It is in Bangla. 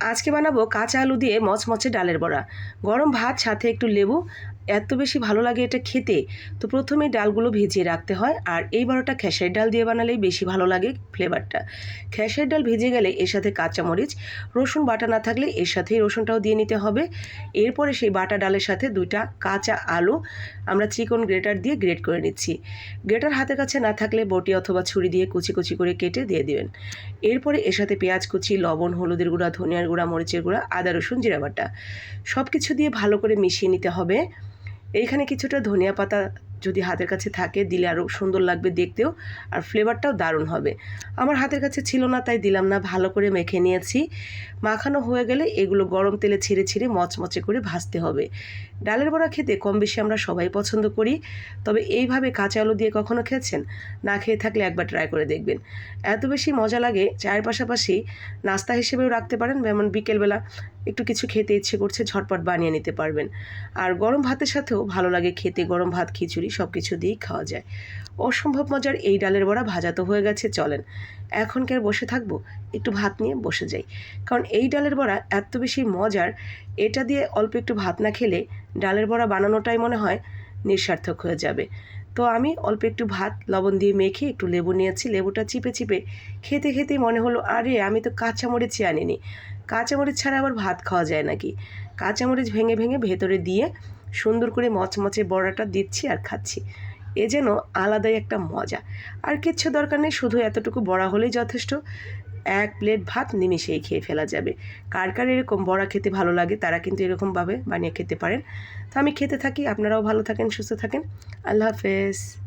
আজকে বানাবো কাঁচা আলু দিয়ে মচমচে ডালের বড়া। গরম ভাত সাথে একটু লেবু এত বেশি ভালো লাগে এটা খেতে, তো প্রথমে ডালগুলো ভিজিয়ে রাখতে হয় আর এই বড়াটা খেসারির ডাল দিয়ে বানালেই বেশি ভালো লাগে ফ্লেভারটা। খেসারির ডাল ভিজে গেলে এর সাথে কাঁচামরিচ, রসুন, বাটা না থাকলে এর সাথেই রসুনটাও দিয়ে নিতে হবে। এরপরে সেই বাটা ডালের সাথে দুইটা কাঁচা আলু, আমরা চিকন গ্রেটার দিয়ে গ্রেট করে নিচ্ছি। গ্রেটার হাতের কাছে না থাকলে বটি অথবা ছুরি দিয়ে কুচি কুচি করে কেটে দিয়ে দেবেন। এরপরে এর সাথে পেঁয়াজ কুচি, লবণ, হলুদের গুঁড়া, ধনিয়ার গুঁড়া, মরিচের গুঁড়া, আদা, রসুন, জিরা বাটা। সব কিছু দিয়ে ভালো করে মিশিয়ে নিতে হবে। এইখানে কিছুটা ধনিয়া পাতা যদি হাতের কাছে থাকে, দিলে আরও সুন্দর লাগবে দেখতেও আর ফ্লেভারটাও দারুণ হবে। আমার হাতের কাছে ছিল না, তাই দিলাম না, ভালো করে মেখে নিয়েছি। মাখানো হয়ে গেলে এগুলো গরম তেলে ছিঁড়ে ছিঁড়ে মচমচে করে ভাজতে হবে। ডালের বড়া খেতে কম বেশি আমরা সবাই পছন্দ করি, তবে এইভাবে কাঁচা আলু দিয়ে কখনো খেয়েছেন? না খেয়ে থাকলে একবার ট্রাই করে দেখবেন। এত বেশি মজা লাগে, চায়ের পাশাপাশি নাস্তা হিসেবেও রাখতে পারেন, যেমন বিকেলবেলা একটু কিছু খেতে ইচ্ছে করছে, ঝটপট বানিয়ে নিতে পারবেন। আর গরম ভাতের সাথেও ভালো লাগে খেতে, গরম ভাত, খিচুড়ি সব কিছু দিয়েই খাওয়া যায়। অসম্ভব মজার এই ডালের বড়া ভাজা তো হয়ে গেছে, চলেন। এখন কি বসে থাকব? একটু ভাত নিয়ে বসে যাই। কারণ এই ডালের বড়া এত বেশি মজার, এটা দিয়ে অল্প একটু ভাত না খেলে ডালের বড়া বানানোটাই মনে হয় নিঃসার্থক হয়ে যাবে। তো আমি অল্প একটু ভাত, লবণ দিয়ে মেখে একটু লেবু নিয়েছি, লেবুটা চিপে চিপে খেতে খেতেই মনে হলো, আরে আমি তো কাঁচামরিচ আনিনি। কাঁচামরিচ ছাড়া আবার ভাত খাওয়া যায় নাকি? কাঁচামরিচ ভেঙে ভেঙে ভেতরে দিয়ে সুন্দর করে মচমচে বড়াটা দিচ্ছি আর খাচ্ছি। এ যেন আলাদাই একটা মজা। আর কিচ্ছু দরকার নেই, শুধু এতটুকু বড়া হলেই যথেষ্ট। এক প্লেট ভাত নিমিশেই খেয়ে ফেলা যাবে। কার কার এরকম বড়া খেতে ভালো লাগে, তারা কিন্তু এরকমভাবে বানিয়ে খেতে পারেন। তো আমি খেতে থাকি, আপনারাও ভালো থাকেন, সুস্থ থাকেন। আল্লাহ হাফেজ।